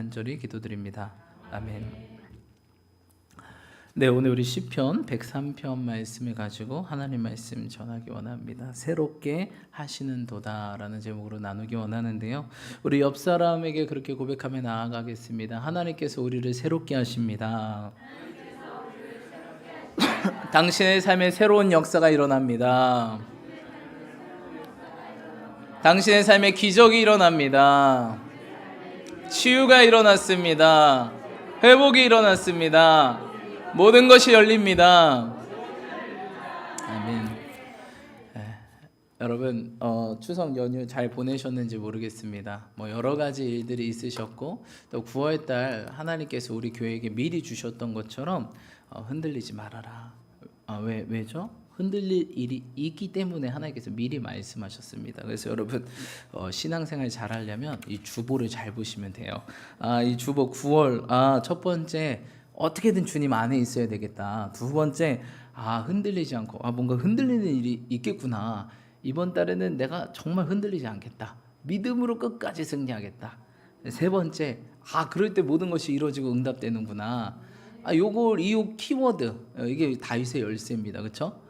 간절히 기도드립니다. 아멘. 네, 오늘 우리 시편 103편 말씀을 가지고 하나님 말씀 전하기 원합니다. 새롭게 하시는 도다라는 제목으로 나누기 원하는데요. 우리 옆 사람에게 그렇게 고백하며 나아가겠습니다. 하나님께서 우리를 새롭게 하십니다. 당신의 삶에 새로운 일어납니다. 당신의 삶에 기적이 일어납니다. 치유가 일어났습니다. 회복이 일어났습니다. 모든 것이 열립니다. 아멘. 에, 여러분 어, 추석 연휴 잘 보내셨는지 모르겠습니다. 뭐 여러 가지 일들이 있으셨고 또 9월달 하나님께서 우리 교회에게 미리 주셨던 것처럼 어, 흔들리지 말아라. 아, 왜 왜죠? 흔들릴 일이 있기 때문에 하나님께서 미리 말씀하셨습니다. 그래서 여러분 어, 신앙생활 잘하려면 이 주보를 잘 보시면 돼요. 아, 이 주보 9월 아, 첫 번째 어떻게든 주님 안에 있어야 되겠다. 두 번째 아 흔들리지 않고 아 뭔가 흔들리는 일이 있겠구나. 이번 달에는 내가 정말 흔들리지 않겠다. 믿음으로 끝까지 승리하겠다. 세 번째 아 그럴 때 모든 것이 이루어지고 응답되는구나. 아 요걸 이요 키워드 어, 이게 다윗의 열쇠입니다. 그렇죠?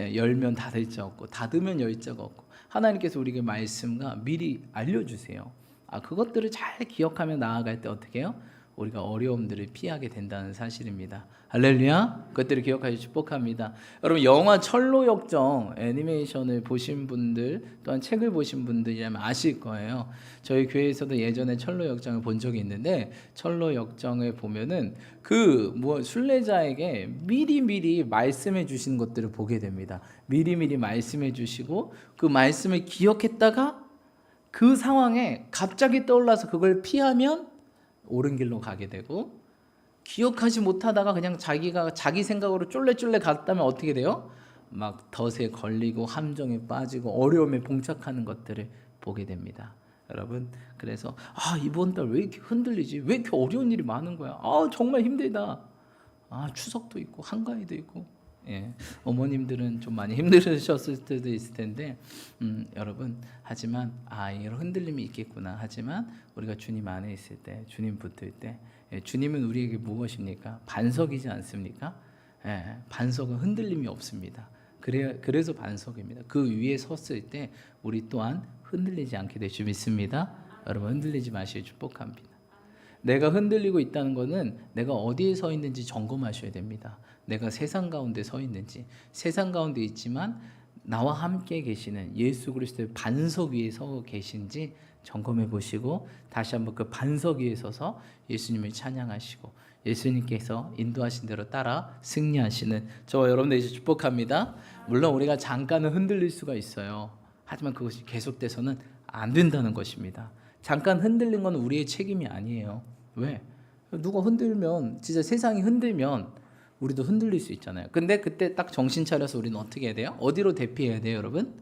예, 열면 닫을 자 없고 닫으면 열 자가 없고 하나님께서 우리에게 말씀과 미리 알려주세요. 아 그것들을 잘 기억하며 나아갈 때 어떻게 해요? 우리가 어려움들을 피하게 된다는 사실입니다. 할렐루야. 그것들을 기억하시 축복합니다. 여러분 영화 철로 역정 애니메이션을 보신 분들 또한 책을 보신 분들이라면 아실 거예요. 저희 교회에서도 예전에 철로 역정을 본 적이 있는데 철로 역정을 보면은 그 뭐 순례자에게 미리 미리 말씀해 주신 것들을 보게 됩니다. 미리 미리 말씀해 주시고 그 말씀을 기억했다가 그 상황에 갑자기 떠올라서 그걸 피하면 옳은 길로 가게 되고 기억하지 못하다가 그냥 자기가 자기 생각으로 쫄래쫄래 갔다면 어떻게 돼요? 막 덫에 걸리고 함정에 빠지고 어려움에 봉착하는 것들을 보게 됩니다. 여러분 그래서 아 이번 달 왜 이렇게 흔들리지? 왜 이렇게 어려운 일이 많은 거야? 아 정말 힘들다. 아 추석도 있고 한가위도 있고 예, 어머님들은 좀 많이 힘들으셨을 때도 있을 텐데 음, 여러분 하지만 아 이런 흔들림이 있겠구나. 하지만 우리가 주님 안에 있을 때 주님 붙을 때 예, 주님은 우리에게 무엇입니까? 반석이지 않습니까? 예, 반석은 흔들림이 없습니다. 그래 그래서 반석입니다. 그 위에 섰을 때 우리 또한 흔들리지 않게 될 줄 믿습니다. 여러분 흔들리지 마시길 축복합니다 내가 흔들리고 있다는 것은 내가 어디에 서 있는지 점검하셔야 됩니다. 내가 세상 가운데 서 있는지 세상 가운데 있지만 나와 함께 계시는 예수 그리스도의 반석 위에 서 계신지 점검해 보시고 다시 한번 그 반석 위에 서서 예수님을 찬양하시고 예수님께서 인도하신 대로 따라 승리하시는 저와 여러분들 이제 축복합니다. 물론 우리가 잠깐은 흔들릴 수가 있어요. 하지만 그것이 계속돼서는 안 된다는 것입니다. 잠깐 흔들린 건 우리의 책임이 아니에요. 왜? 누가 흔들면 진짜 세상이 흔들면 우리도 흔들릴 수 있잖아요. 근데 그때 딱 정신 차려서 우리는 어떻게 해야 돼요? 어디로 대피해야 돼요, 여러분?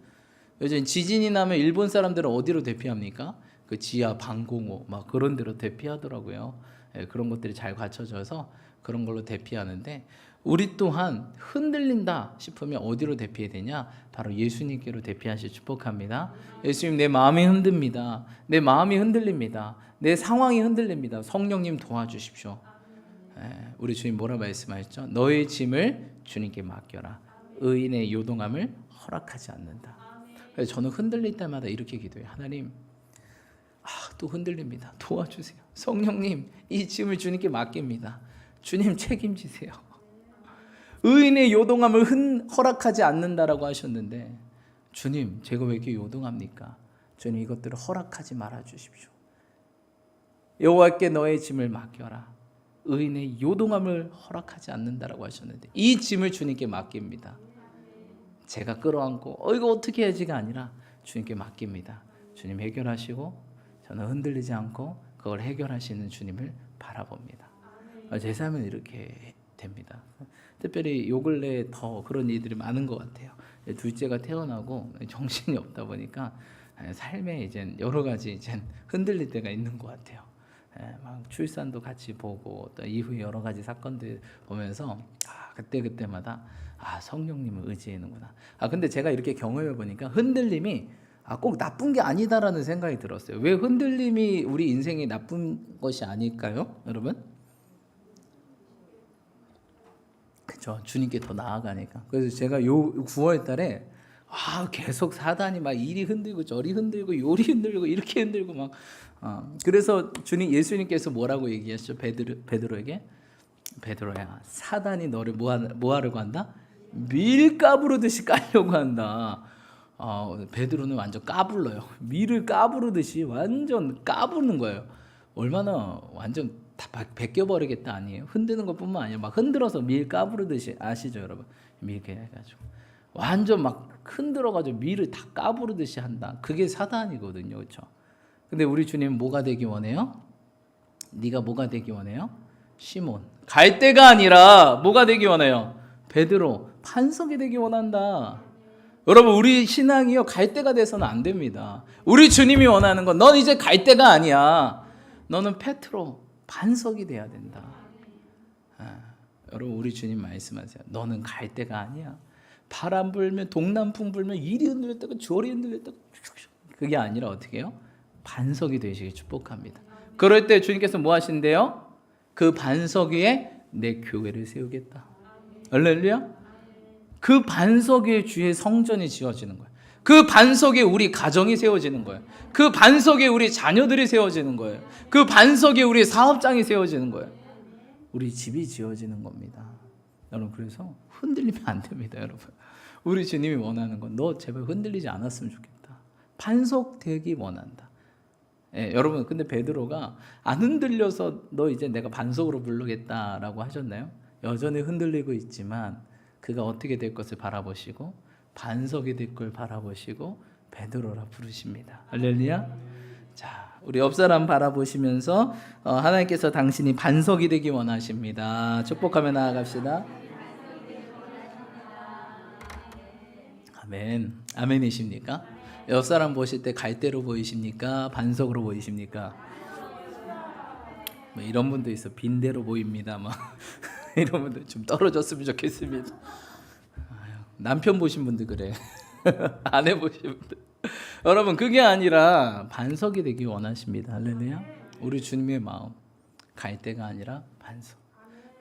요즘 지진이 나면 일본 사람들은 어디로 대피합니까? 그 지하 방공호 막 그런 데로 대피하더라고요. 예, 그런 것들이 잘 갖춰져서 그런 걸로 대피하는데 우리 또한 흔들린다 싶으면 어디로 대피해야 되냐? 바로 예수님께로 대피하시 축복합니다. 예수님 내 마음이 흔듭니다. 내 마음이 흔들립니다. 내 상황이 흔들립니다. 성령님 도와주십시오. 예, 우리 주님 뭐라 말씀하셨죠? 너의 짐을 주님께 맡겨라. 의인의 요동함을 허락하지 않는다. 그래서 저는 흔들릴 때마다 이렇게 기도해요. 하나님, 아, 또 흔들립니다. 도와주세요. 성령님, 이 짐을 주님께 맡깁니다. 주님 책임지세요. 의인의 요동함을 흔, 허락하지 않는다라고 하셨는데 주님, 제가 왜 이렇게 요동합니까? 주님 이것들을 허락하지 말아 주십시오. 여호와께 너의 짐을 맡겨라. 의인의 요동함을 허락하지 않는다라고 하셨는데 이 짐을 주님께 맡깁니다. 제가 끌어안고 어 이거 어떻게 해야지가 아니라 주님께 맡깁니다. 주님 해결하시고 저는 흔들리지 않고 그걸 해결하시는 주님을 바라봅니다. 어, 제 삶은 이렇게 됩니다. 특별히 요 근래 더 그런 일들이 많은 것 같아요. 둘째가 태어나고 정신이 없다 보니까 삶에 이제 여러 가지 이제 흔들릴 때가 있는 것 같아요. 예, 막 출산도 같이 보고 또 이후에 여러 가지 사건들 보면서 아 그때 그때마다 아 성령님을 의지하는구나. 아 근데 제가 이렇게 경험해 보니까 흔들림이 아, 꼭 나쁜 게 아니다라는 생각이 들었어요. 왜 흔들림이 우리 인생에 나쁜 것이 아닐까요, 여러분? 그죠. 주님께 더 나아가니까. 그래서 제가 요 9월 달에 아, 계속 사단이 막 이리 흔들고 저리 흔들고 요리 흔들고 이렇게 흔들고 막 어, 그래서 주님 예수님께서 뭐라고 얘기하셨죠? 베드로 베드로에게 베드로야, 사단이 너를 뭐, 하, 뭐 하려고 한다? 밀 까부르듯이 깔려고 한다. 어, 베드로는 완전 까불러요. 밀을 까부르듯이 완전 까부는 거예요. 얼마나 완전 다 벗겨 버리겠다 아니에요. 흔드는 것뿐만 아니라 막 흔들어서 밀 까부르듯이 아시죠, 여러분? 밀게 해가지고 완전 막 흔들어가지고 밀을 다 까부르듯이 한다. 그게 사단이거든요, 그렇죠? 근데 우리 주님 뭐가 되기 원해요? 네가 뭐가 되기 원해요? 시몬 갈 데가 아니라 뭐가 되기 원해요? 베드로 반석이 되기 원한다. 여러분 우리 신앙이요 갈 데가 돼서는 안 됩니다. 우리 주님이 원하는 건 넌 이제 갈 데가 아니야. 너는 페트로 반석이 돼야 된다. 아, 여러분 우리 주님 말씀하세요. 너는 갈 데가 아니야. 바람 불면 동남풍 불면 이리 흔들렸다가 저리 흔들렸다가 그게 아니라 어떻게 해요? 반석이 되시길 축복합니다. 그럴 때 주님께서 뭐 하신대요? 그 반석 위에 내 교회를 세우겠다. 할렐루야. 그 반석 위에 주의 성전이 지어지는 거예요. 그 반석에 우리 가정이 세워지는 거예요. 그 반석에 우리 자녀들이 세워지는 거예요. 그 반석에 우리 사업장이 세워지는 거예요. 우리 집이 지어지는 겁니다. 여러분 그래서 흔들리면 안 됩니다, 여러분. 우리 주님이 원하는 건 너 제발 흔들리지 않았으면 좋겠다. 반석 되기 원한다. 예, 여러분 근데 베드로가 안 흔들려서 너 이제 내가 반석으로 부르겠다라고 하셨나요? 여전히 흔들리고 있지만 그가 어떻게 될 것을 바라보시고 반석이 될 걸 바라보시고 베드로라 부르십니다. 할렐루야. 자, 우리 옆 사람 바라보시면서 어, 하나님께서 당신이 반석이 되기 원하십니다. 축복하며 나아갑시다. 아멘. 아멘이십니까? 옆 사람 보실 때 갈대로 보이십니까? 반석으로 보이십니까? 뭐 이런 분도 있어. 빈대로 보입니다. 막 이런 분들 좀 떨어졌으면 좋겠습니다. 남편 보신 분들 그래. 아내 보신 분들. 여러분 그게 아니라 반석이 되기 원하십니다. 할렐루야. 우리 주님의 마음 갈대가 아니라 반석.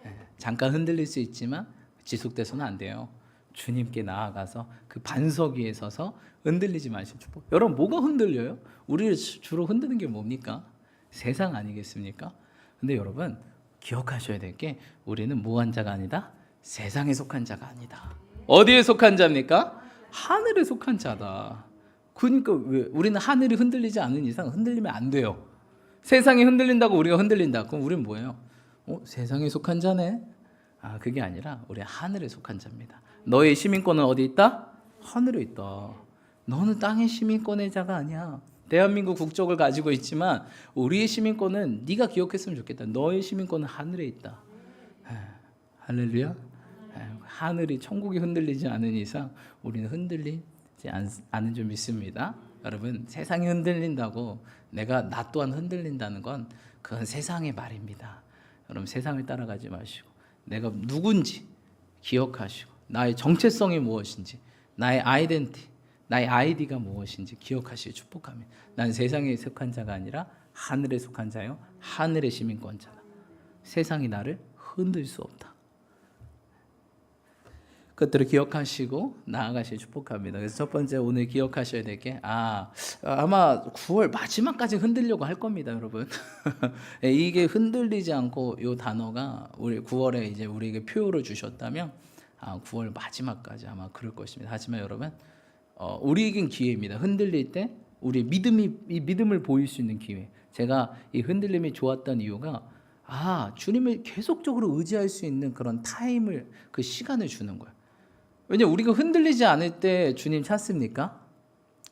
예, 잠깐 흔들릴 수 있지만 지속돼서는 안 돼요. 주님께 나아가서 그 반석 위에 서서 흔들리지 마시고 축복. 여러분 뭐가 흔들려요? 우리를 주- 주로 흔드는 게 뭡니까? 세상 아니겠습니까? 근데 여러분 기억하셔야 될 게 우리는 무한 자가 아니다. 세상에 속한 자가 아니다. 어디에 속한 자입니까? 하늘에 속한 자다. 그러니까 왜 우리는 하늘이 흔들리지 않은 이상 흔들리면 안 돼요. 세상이 흔들린다고 우리가 흔들린다. 그럼 우리는 뭐예요? 어, 세상에 속한 자네. 아, 그게 아니라 우리 하늘에 속한 자입니다. 너의 시민권은 어디 있다? 하늘에 있다. 너는 땅의 시민권의 자가 아니야. 대한민국 국적을 가지고 있지만 우리의 시민권은 네가 기억했으면 좋겠다. 너의 시민권은 하늘에 있다. 에, 할렐루야. 에, 하늘이 천국이 흔들리지 않은 이상 우리는 흔들리지 않, 않은 줄 믿습니다. 여러분 세상이 흔들린다고 내가 나 또한 흔들린다는 건 그건 세상의 말입니다. 여러분 세상을 따라가지 마시고 내가 누군지 기억하시고 나의 정체성이 무엇인지 나의 아이덴티 나의 아이디가 무엇인지 기억하시기 축복합니다. 난 세상에 속한 자가 아니라 하늘에 속한 자요 하늘의 시민권자다. 세상이 나를 흔들 수 없다. 그것들을 기억하시고 나아가시기 축복합니다. 그래서 첫 번째 오늘 기억하셔야 될 게 아, 아마 9월 마지막까지 흔들려고 할 겁니다, 여러분. 예, 이게 흔들리지 않고 요 단어가 우리 9월에 이제 우리에게 표를 주셨다면 아, 9월 마지막까지 아마 그럴 것입니다. 하지만 여러분 어, 우리에겐 기회입니다. 흔들릴 때 우리 믿음이 이 믿음을 보일 수 있는 기회. 제가 이 흔들림이 좋았던 이유가 아 주님을 계속적으로 의지할 수 있는 그런 타임을 그 시간을 주는 거예요. 왜냐 우리가 흔들리지 않을 때 주님 찾습니까?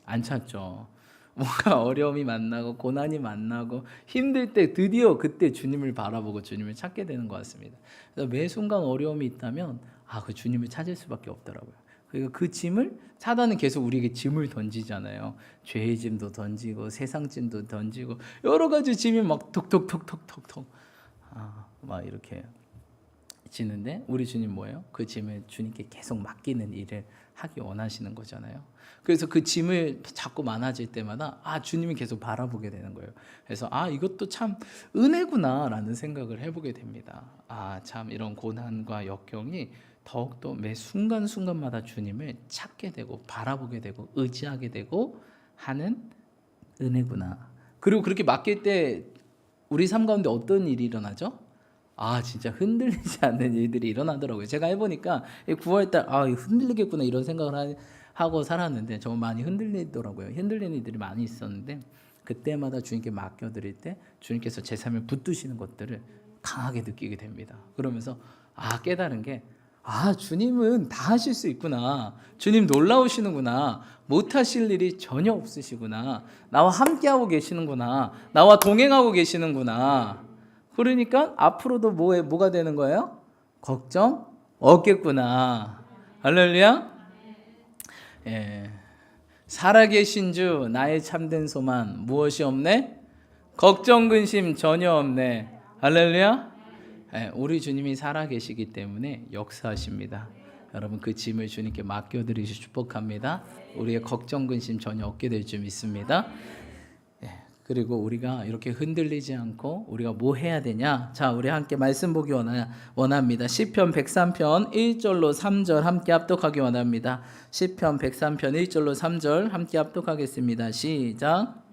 안 찾죠. 뭔가 어려움이 만나고 고난이 만나고 힘들 때 드디어 그때 주님을 바라보고 주님을 찾게 되는 것 같습니다. 그래서 매 순간 어려움이 있다면 아 그 주님을 찾을 수밖에 없더라고요. 그리고 그 짐을 사단은 계속 우리에게 짐을 던지잖아요. 죄의 짐도 던지고 세상 짐도 던지고 여러 가지 짐이 막 톡톡톡톡톡톡 아막 이렇게 지는데 우리 주님 뭐예요? 그 짐을 주님께 계속 맡기는 일을 하기 원하시는 거잖아요. 그래서 그 짐을 자꾸 많아질 때마다 아 주님이 계속 바라보게 되는 거예요. 그래서 아 이것도 참 은혜구나라는 생각을 해보게 됩니다. 아 참 이런 고난과 역경이 더욱더 매 순간 순간마다 주님을 찾게 되고 바라보게 되고 의지하게 되고 하는 은혜구나. 그리고 그렇게 맡길 때 우리 삶 가운데 어떤 일이 일어나죠? 아 진짜 흔들리지 않는 일들이 일어나더라고요. 제가 해보니까 9월달 아 흔들리겠구나 이런 생각을 하, 하고 살았는데 정말 많이 흔들리더라고요. 흔들리는 일들이 많이 있었는데 그때마다 주님께 맡겨드릴 때 주님께서 제 삶을 붙드시는 것들을 강하게 느끼게 됩니다. 그러면서 아 깨달은 게 아, 주님은 다 하실 수 있구나. 주님 놀라우시는구나. 못하실 일이 전혀 없으시구나. 나와 함께하고 계시는구나. 나와 동행하고 계시는구나. 그러니까 앞으로도 뭐에, 뭐가 되는 거예요? 걱정 없겠구나. 할렐루야? 예. 살아계신 주, 나의 참된 소만, 무엇이 없네? 걱정, 근심 전혀 없네. 할렐루야? 예, 우리 주님이 살아계시기 때문에 역사하십니다. 여러분 그 짐을 주님께 맡겨드리시 축복합니다. 우리의 걱정 근심 전혀 없게 될 줄 믿습니다. 예, 그리고 우리가 이렇게 흔들리지 않고 우리가 뭐 해야 되냐? 자, 우리 함께 말씀 보기 원합니다. 시편 103편 1절로 3절 함께 합독하기 원합니다. 시편 103편 1절로 3절 함께 합독하겠습니다. 시작.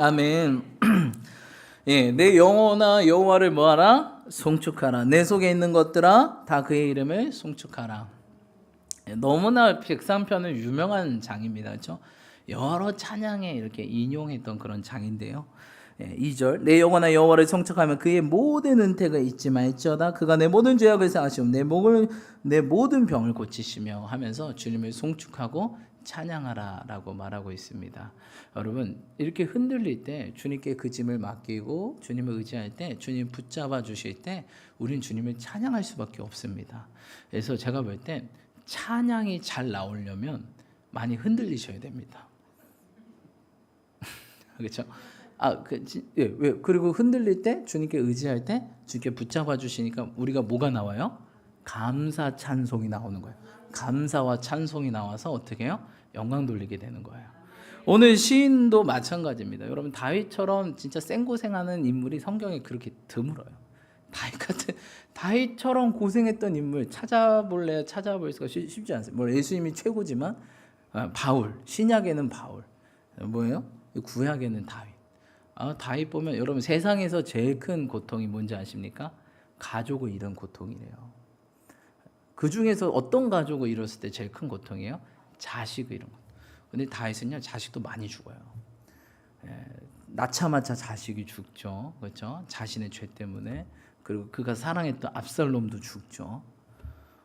아멘. 예, 내 영혼아 여호와를 뭐하라? 송축하라. 내 속에 있는 것들아 다 그의 이름을 송축하라. 예, 너무나 103편은 유명한 장입니다. 그렇죠? 여러 찬양에 이렇게 인용했던 그런 장인데요. 예, 2절 내 영혼아 여호와를 송축하면 그의 모든 은택을 잊지 말지어다 그가 내 모든 죄악을 사하시고 내 목을 내 모든 병을 고치시며 하면서 주님을 송축하고 찬양하라 라고 말하고 있습니다. 여러분 이렇게 흔들릴 때 주님께 그 짐을 맡기고 주님을 의지할 때 주님 붙잡아 주실 때 우린 주님을 찬양할 수밖에 없습니다. 그래서 제가 볼 때 찬양이 잘 나오려면 많이 흔들리셔야 됩니다. 그렇죠? 아, 그, 지- 예, 왜? 그리고 흔들릴 때 주님께 의지할 때 주님께 붙잡아 주시니까 우리가 뭐가 나와요? 감사 찬송이 나오는 거예요. 감사와 찬송이 나와서 어떻게 해요? 영광 돌리게 되는 거예요. 오늘 시인도 마찬가지입니다. 여러분 다윗처럼 진짜 생고생하는 인물이 성경에 그렇게 드물어요. 다윗 같은 다윗처럼 고생했던 인물 찾아볼래 찾아볼 수가 쉽- 쉽지 않습니다. 뭐 예수님이 최고지만 아, 바울 신약에는 바울 뭐예요? 구약에는 다윗. 아, 다윗 보면 여러분 세상에서 제일 큰 고통이 뭔지 아십니까? 가족을 잃은 고통이래요. 그 중에서 어떤 가족을 잃었을 때 제일 큰 고통이에요? 자식을 잃은 것. 근데 다윗은요 자식도 많이 죽어요. 예, 낳자마자 자식이 죽죠, 그렇죠? 자신의 죄 때문에 그리고 그가 사랑했던 압살롬도 죽죠.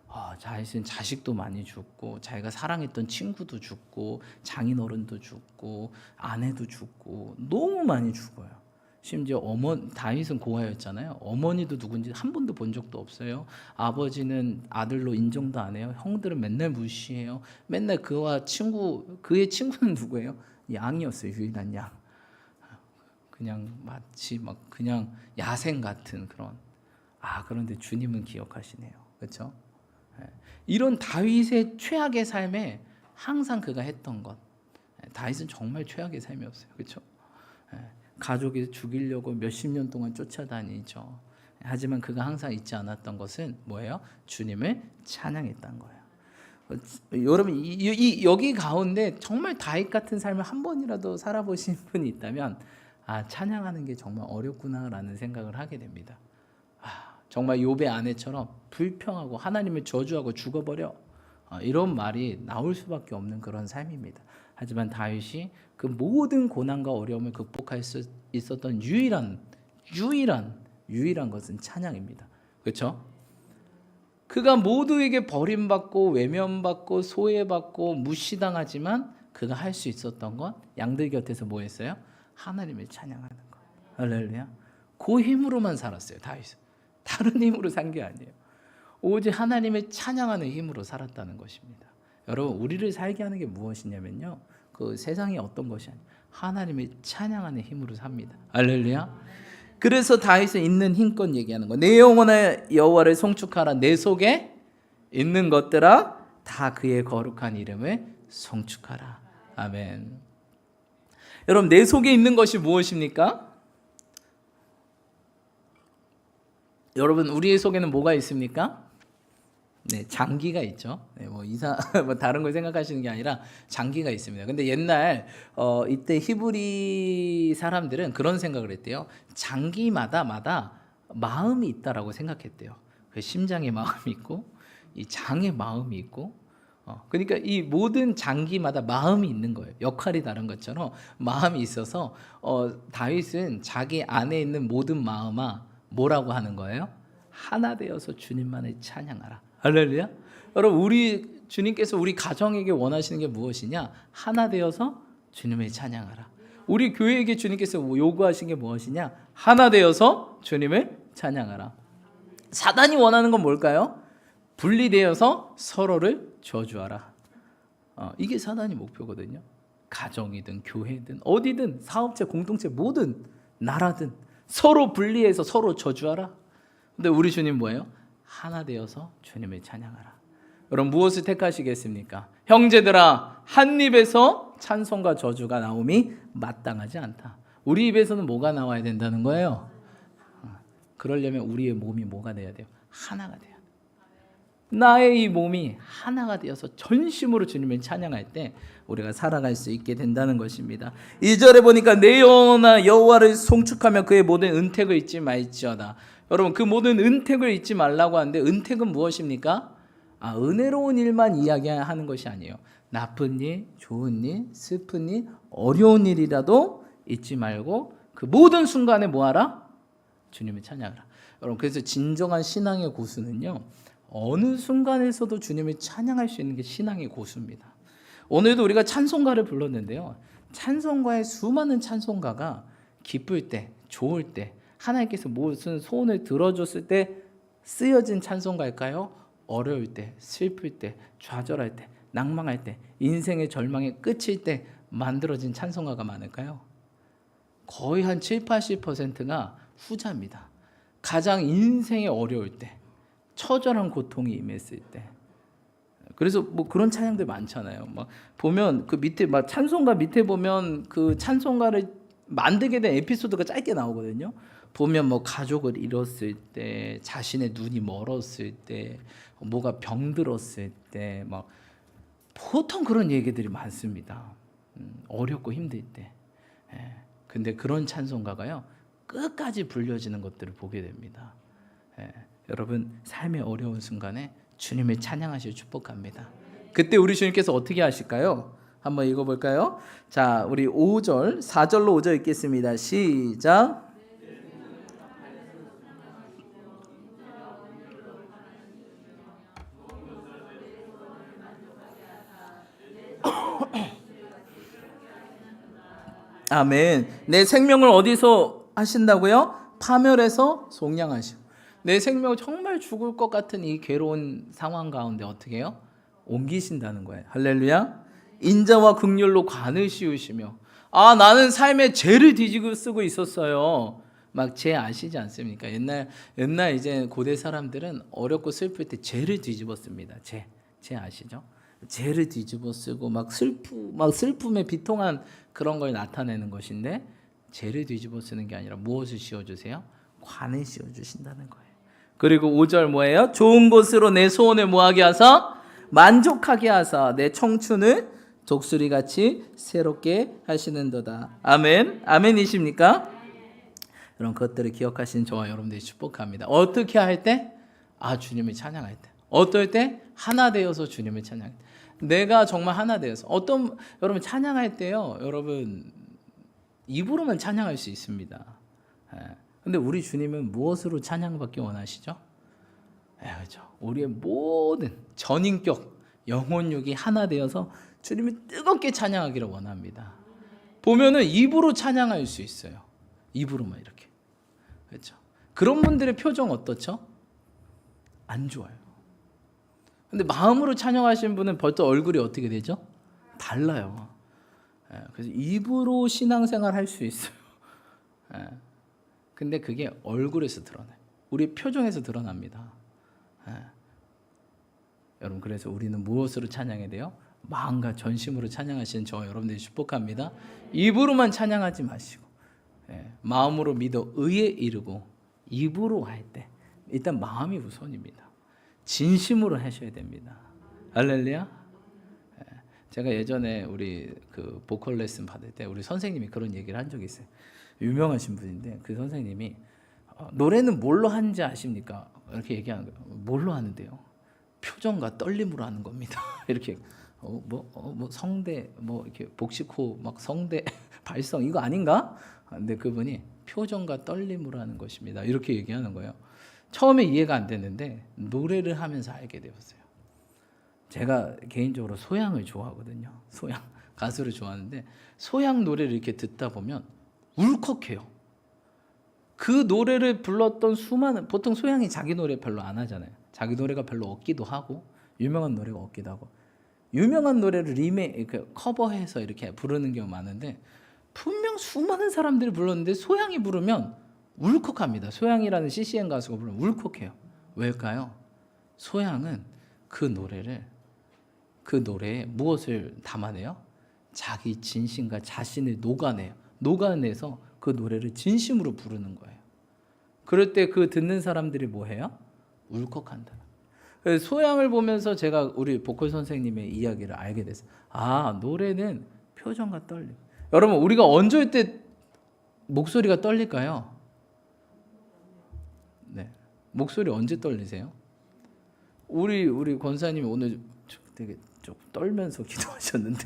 아, 자신은 자식도 많이 죽고 자기가 사랑했던 친구도 죽고 장인어른도 죽고 아내도 죽고 너무 많이 죽어요. 심지어 어머 다윗은 고아였잖아요. 어머니도 누군지 한 번도 본 적도 없어요. 아버지는 아들로 인정도 안 해요. 형들은 맨날 무시해요. 맨날 그와 친구 그의 친구는 누구예요? 양이었어요. 유일한 양. 그냥 마치 막 그냥 야생 같은 그런 아 그런데 주님은 기억하시네요. 그렇죠? 이런 다윗의 최악의 삶에 항상 그가 했던 것. 예, 다윗은 정말 최악의 삶이었어요. 그렇죠? 가족이 죽이려고 몇십 년 동안 쫓아다니죠. 하지만 그가 항상 잊지 않았던 것은 뭐예요? 주님을 찬양했던 거예요. 어, 여러분 이, 이- 여기 가운데 정말 다윗 같은 삶을 한 번이라도 살아보신 분이 있다면 아 찬양하는 게 정말 어렵구나라는 생각을 하게 됩니다. 아, 정말 욥의 아내처럼 불평하고 하나님을 저주하고 죽어버려 아, 이런 말이 나올 수밖에 없는 그런 삶입니다. 하지만 다윗이 그 모든 고난과 어려움을 극복할 수 있었던 유일한 유일한 유일한 것은 찬양입니다. 그렇죠? 그가 모두에게 버림받고 외면받고 소외받고 무시당하지만 그가 할 수 있었던 건 양들 곁에서 뭐 했어요? 하나님을 찬양하는 거. 할렐루야. 그 힘으로만 살았어요. 다윗은 다른 힘으로 산 게 아니에요. 오직 하나님의 찬양하는 힘으로 살았다는 것입니다. 여러분 우리를 살게 하는 게 무엇이냐면요. 그 세상이 어떤 것이 아니에요. 하나님의 찬양하는 힘으로 삽니다. 알렐루야. 그래서 다윗은 있는 힘껏 얘기하는 거. 내 영혼의 여호와를 송축하라. 내 속에 있는 것들아 다 그의 거룩한 이름을 송축하라. 아멘. 여러분 내 속에 있는 것이 무엇입니까? 여러분 우리의 속에는 뭐가 있습니까? 네, 장기가 있죠. 네, 뭐 이사 뭐 다른 걸 생각하시는 게 아니라 장기가 있습니다. 근데 옛날 어 이때 히브리 사람들은 그런 생각을 했대요. 장기마다 마다 마음이 있다라고 생각했대요. 그 심장의 마음이 있고 이 장의 마음이 있고 어, 그러니까 이 모든 장기마다 마음이 있는 거예요. 역할이 다른 것처럼 마음이 있어서 어, 다윗은 자기 안에 있는 모든 마음아 뭐라고 하는 거예요? 하나 되어서 주님만을 찬양하라. 할렐루야. 여러분 우리 주님께서 우리 가정에게 원하시는 게 무엇이냐? 하나 되어서 주님을 찬양하라. 우리 교회에게 주님께서 요구하신 게 무엇이냐? 하나 되어서 주님을 찬양하라. 사단이 원하는 건 뭘까요? 분리되어서 서로를 저주하라. 어, 이게 사단이 목표거든요. 가정이든 교회든 어디든 사업체 공동체 뭐든 나라든 서로 분리해서 서로 저주하라. 근데 우리 주님 뭐예요? 하나 되어서 주님을 찬양하라. 여러분 무엇을 택하시겠습니까? 형제들아 한 입에서 찬송과 저주가 나옴이 마땅하지 않다. 우리 입에서는 뭐가 나와야 된다는 거예요? 어, 그러려면 우리의 몸이 뭐가 돼야 돼요? 하나가 돼야 돼. 나의 이 몸이 하나가 되어서 전심으로 주님을 찬양할 때 우리가 살아갈 수 있게 된다는 것입니다. 2절에 보니까 내 영혼아 여호와를 송축하며 그의 모든 은택을 잊지 말지어다. 여러분 그 모든 은택을 잊지 말라고 하는데 은택은 무엇입니까? 아, 은혜로운 일만 이야기하는 것이 아니에요. 나쁜 일, 좋은 일, 슬픈 일, 어려운 일이라도 잊지 말고 그 모든 순간에 뭐하라? 주님을 찬양하라. 여러분 그래서 진정한 신앙의 고수는요. 어느 순간에서도 주님을 찬양할 수 있는 게 신앙의 고수입니다. 오늘도 우리가 찬송가를 불렀는데요. 찬송가의 수많은 찬송가가 기쁠 때, 좋을 때, 하나님께서 무슨 소원을 들어줬을 때 쓰여진 찬송가일까요? 어려울 때, 슬플 때, 좌절할 때, 낭망할 때, 인생의 절망의 끝일 때 만들어진 찬송가가 많을까요? 거의 한 7, 80%가 후자입니다. 가장 인생이 어려울 때, 처절한 고통이 임했을 때. 그래서 뭐 그런 찬양들 많잖아요. 막 보면 그 밑에 막 찬송가 밑에 보면 그 찬송가를 만들게 된 에피소드가 짧게 나오거든요. 보면 뭐 가족을 잃었을 때, 자신의 눈이 멀었을 때, 뭐가 병들었을 때, 막 보통 그런 얘기들이 많습니다. 음, 어렵고 힘들 때. 예. 근데 그런 찬송가가요 끝까지 불려지는 것들을 보게 됩니다. 예. 여러분 삶의 어려운 순간에 주님을 찬양하시길 축복합니다. 그때 우리 주님께서 어떻게 하실까요? 한번 읽어볼까요? 자, 우리 5절, 4절로 5절 읽겠습니다. 시작. 아멘. 내 생명을 어디서 하신다고요? 파멸해서 속량하시고. 내 생명 정말 죽을 것 같은 이 괴로운 상황 가운데 어떻게 해요? 옮기신다는 거예요. 할렐루야. 인자와 극률로 관을 씌우시며 아 나는 삶의 죄를 뒤지고 쓰고 있었어요. 막 죄 아시지 않습니까? 옛날 옛날 이제 고대 사람들은 어렵고 슬플 때 죄를 뒤집어 씁니다. 죄. 죄 아시죠? 죄를 뒤집어 쓰고 막 슬프 막 슬픔에 비통한 그런 걸 나타내는 것인데 죄를 뒤집어 쓰는 게 아니라 무엇을 씌워 주세요? 관을 씌워 주신다는 거예요. 그리고 5절 뭐예요? 좋은 곳으로 내 소원을 모하게 하사 만족하게 하사 내 청춘을 독수리 같이 새롭게 하시는도다. 아멘. 아멘이십니까? 여러분 그것들을 기억하신 저와 여러분들이 축복합니다. 어떻게 할 때? 아 주님을 찬양할 때. 어떨 때? 하나 되어서 주님을 찬양할 때. 내가 정말 하나 되어서 어떤 여러분 찬양할 때요. 여러분 입으로만 찬양할 수 있습니다. 예. 근데 우리 주님은 무엇으로 찬양받기 원하시죠? 예, 그렇죠. 우리의 모든 전인격, 영혼육이 하나 되어서 주님을 뜨겁게 찬양하기를 원합니다. 보면은 입으로 찬양할 수 있어요. 입으로만 이렇게. 그렇죠. 그런 분들의 표정 어떻죠? 안 좋아요. 근데 마음으로 찬양하시는 분은 벌써 얼굴이 어떻게 되죠? 달라요. 예, 그래서 입으로 신앙생활 할 수 있어요. 예, 근데 그게 얼굴에서 드러나요. 우리 표정에서 드러납니다. 예. 여러분 그래서 우리는 무엇으로 찬양해야 돼요? 마음과 전심으로 찬양하시는 저 여러분들이 축복합니다. 입으로만 찬양하지 마시고 예, 마음으로 믿어 의에 이르고 입으로 할 때 일단 마음이 우선입니다. 진심으로 하셔야 됩니다. 할렐루야. 예, 제가 예전에 우리 그 보컬 레슨 받을 때 우리 선생님이 그런 얘기를 한 적이 있어요. 유명하신 분인데 그 선생님이 어, 노래는 뭘로 하는지 아십니까? 이렇게 얘기하는 거예요. 뭘로 하는데요? 표정과 떨림으로 하는 겁니다. 이렇게 어, 뭐, 어, 뭐 성대 뭐 이렇게 복식호 막 성대 발성 이거 아닌가? 근데 그분이 표정과 떨림으로 하는 것입니다. 이렇게 얘기하는 거예요. 처음에 이해가 안 됐는데 노래를 하면서 알게 되었어요. 제가 개인적으로 소양을 좋아하거든요. 소양 가수를 좋아하는데 소양 노래를 이렇게 듣다 보면 울컥해요. 그 노래를 불렀던 수많은 보통 소양이 자기 노래 별로 안 하잖아요. 자기 노래가 별로 없기도 하고 유명한 노래가 없기도 하고 유명한 노래를 리메 그 커버해서 이렇게 부르는 경우 많은데 분명 수많은 사람들이 불렀는데 소양이 부르면 울컥합니다. 소양이라는 CCM 가수가 부르면 울컥해요. 왜일까요? 소양은 그 노래를 그 노래에 무엇을 담아내요? 자기 진심과 자신을 녹아내요. 녹아내서 그 노래를 진심으로 부르는 거예요. 그럴 때 그 듣는 사람들이 뭐 해요? 울컥한다. 소양을 보면서 제가 우리 보컬 선생님의 이야기를 알게 됐어요. 아 노래는 표정과 떨림. 여러분 우리가 언제일 때 목소리가 떨릴까요? 네, 목소리 언제 떨리세요? 우리 우리 권사님이 오늘 되게 좀 떨면서 기도하셨는데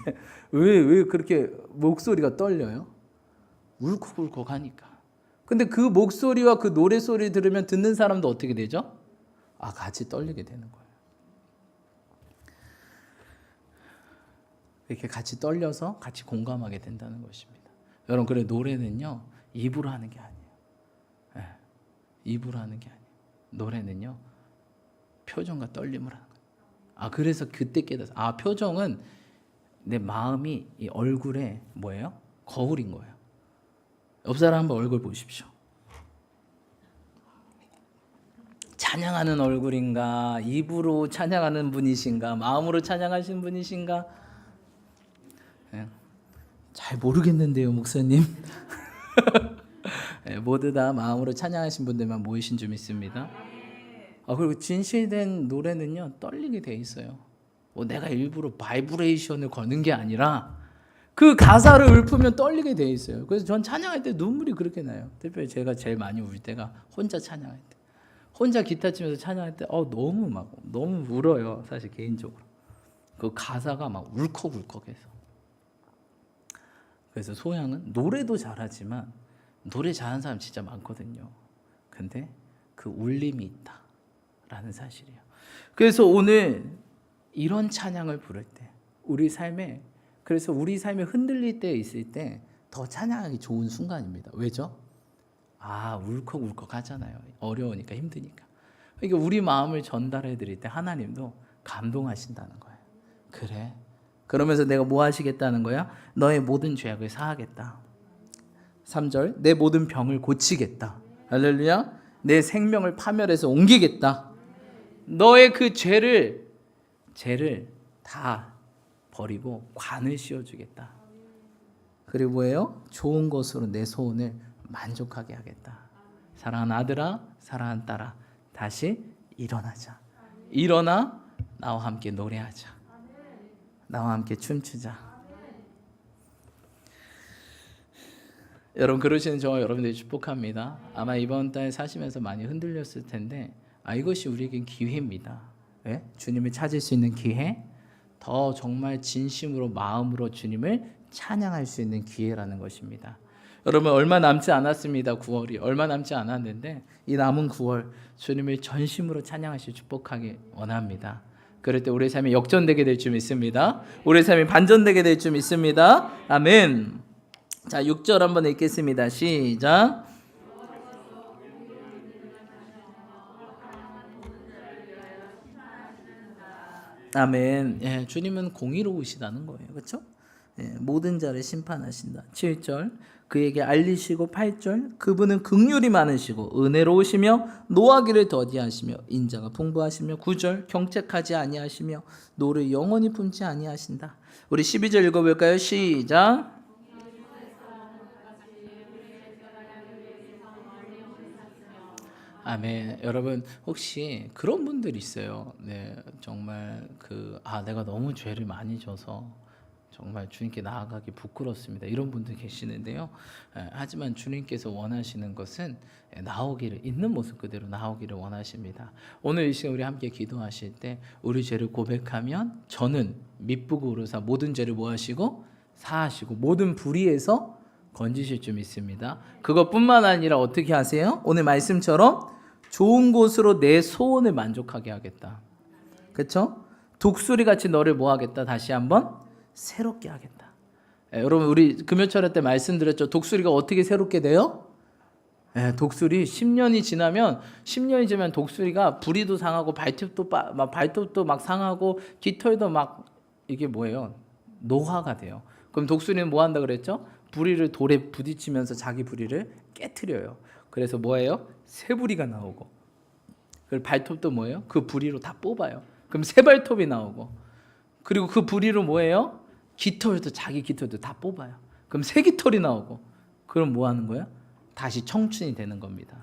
왜 왜 그렇게 목소리가 떨려요? 울컥울컥하니까. 근데 그 목소리와 그 노래 소리 들으면 듣는 사람도 어떻게 되죠? 아 같이 떨리게 되는 거예요. 이렇게 같이 떨려서 같이 공감하게 된다는 것입니다. 여러분 그래 노래는요 입으로 하는 게 아니에요. 예, 입으로 하는 게 아니에요. 노래는요 표정과 떨림을 하는 거예요. 아 그래서 그때 깨달았어. 아 표정은 내 마음이 이 얼굴에 뭐예요? 거울인 거예요. 옆 사람 한번 얼굴 보십시오. 찬양하는 얼굴인가, 입으로 찬양하는 분이신가, 마음으로 찬양하시는 분이신가, 예, 잘 모르겠는데요, 목사님. 예, 모두 다 마음으로 찬양하신 분들만 모이신 줄 믿습니다. 아, 그리고 진실된 노래는요 떨리게 돼 있어요. 뭐 내가 일부러 바이브레이션을 거는 게 아니라 그 가사를 읊으면 떨리게 돼 있어요. 그래서 전 찬양할 때 눈물이 그렇게 나요. 특별히 제가 제일 많이 울 때가 혼자 찬양할 때, 혼자 기타 치면서 찬양할 때, 어 너무 막 너무 울어요. 사실 개인적으로 그 가사가 막 울컥울컥해서. 그래서 소양은 노래도 잘하지만 노래 잘하는 사람 진짜 많거든요. 근데 그 울림이 있다라는 사실이에요. 그래서 오늘 이런 찬양을 부를 때 우리 삶에 그래서 우리 삶이 흔들릴 때 있을 때 더 찬양하기 좋은 순간입니다. 왜죠? 아 울컥울컥 하잖아요. 어려우니까 힘드니까. 그러니까 우리 마음을 전달해 드릴 때 하나님도 감동하신다는 거예요. 그래. 그러면서 내가 뭐 하시겠다는 거야? 너의 모든 죄악을 사하겠다. 3절 내 모든 병을 고치겠다. 할렐루야. 내 생명을 파멸해서 옮기겠다. 너의 그 죄를 죄를 다 버리고 관을 씌워 주겠다. 그리고 뭐예요? 좋은 것으로 내 소원을 만족하게 하겠다. 사랑하는 아들아, 사랑하는 딸아, 다시 일어나자. 일어나 나와 함께 노래하자. 나와 함께 춤추자. 여러분 그러시는 저와 여러분들이 축복합니다. 아마 이번 달 사시면서 많이 흔들렸을 텐데 아 이것이 우리에겐 기회입니다. 예? 주님을 찾을 수 있는 기회, 더 정말 진심으로 마음으로 주님을 찬양할 수 있는 기회라는 것입니다. 여러분 얼마 남지 않았습니다. 9월이 얼마 남지 않았는데 이 남은 9월 주님을 전심으로 찬양하시 축복하기 원합니다. 그럴 때 우리의 삶이 역전되게 될 줄 믿습니다. 우리의 삶이 반전되게 될 줄 믿습니다. 아멘. 자, 6절 한번 읽겠습니다. 시작. 아멘. 예, 주님은 공의로우시다는 거예요. 그렇죠? 예, 모든 자를 심판하신다. 7절. 그에게 알리시고 8절. 그분은 극률이 많으시고 은혜로우시며 노하기를 더디하시며 인자가 풍부하시며 9절. 경책하지 아니하시며 노를 영원히 품지 아니하신다. 우리 12절 읽어 볼까요? 시작. 아멘. 여러분 혹시 그런 분들 있어요. 네, 정말 그 아 내가 너무 죄를 많이 져서 정말 주님께 나아가기 부끄럽습니다. 이런 분들 계시는데요. 에, 하지만 주님께서 원하시는 것은 에, 나오기를 있는 모습 그대로 나오기를 원하십니다. 오늘 이 시간 우리 함께 기도하실 때 우리 죄를 고백하면 저는 밑부고 오르사 모든 죄를 모하시고 사하시고 모든 불의에서 건지실 줄 믿습니다. 그것뿐만 아니라 어떻게 하세요? 오늘 말씀처럼 좋은 곳으로 내 소원을 만족하게 하겠다. 그렇죠? 독수리 같이 너를 뭐 하겠다. 다시 한번 새롭게 하겠다. 예, 여러분 우리 금요철회 때 말씀드렸죠. 독수리가 어떻게 새롭게 돼요? 예, 독수리 10년이 지나면 10년이 지나면 독수리가 부리도 상하고 발톱도 빠, 막 발톱도 막 상하고 깃털도 막 이게 뭐예요? 노화가 돼요. 그럼 독수리는 뭐 한다 그랬죠? 부리를 돌에 부딪히면서 자기 부리를 깨트려요. 그래서 뭐예요? 새 부리가 나오고. 그 발톱도 뭐예요? 그 부리로 다 뽑아요. 그럼 새 발톱이 나오고. 그리고 그 부리로 뭐예요? 깃털도 자기 깃털도 다 뽑아요. 그럼 새 깃털이 나오고. 그럼 뭐 하는 거야? 다시 청춘이 되는 겁니다.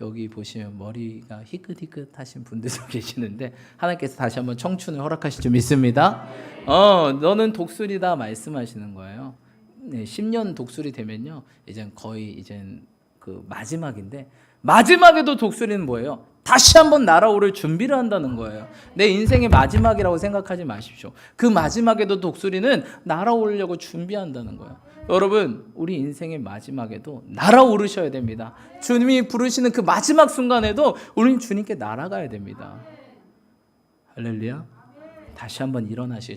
여기 보시면 머리가 희끗희끗하신 분들도 계시는데 하나님께서 다시 한번 청춘을 허락하실 줄 믿습니다. 어, 너는 독수리다 말씀하시는 거예요. 네, 10년 독수리 되면요, 이제 거의 이제 그 마지막인데 마지막에도 독수리는 뭐예요? 다시 한번 날아오를 준비를 한다는 거예요. 내 인생의 마지막이라고 생각하지 마십시오. 그 마지막에도 독수리는 날아오르려고 준비한다는 거예요. 여러분, 우리 인생의 마지막에도 날아오르셔야 됩니다. 주님이 부르시는 그 마지막 순간에도 우리는 주님께 날아가야 됩니다. 할렐루야. 다시 한번 일어나실 줄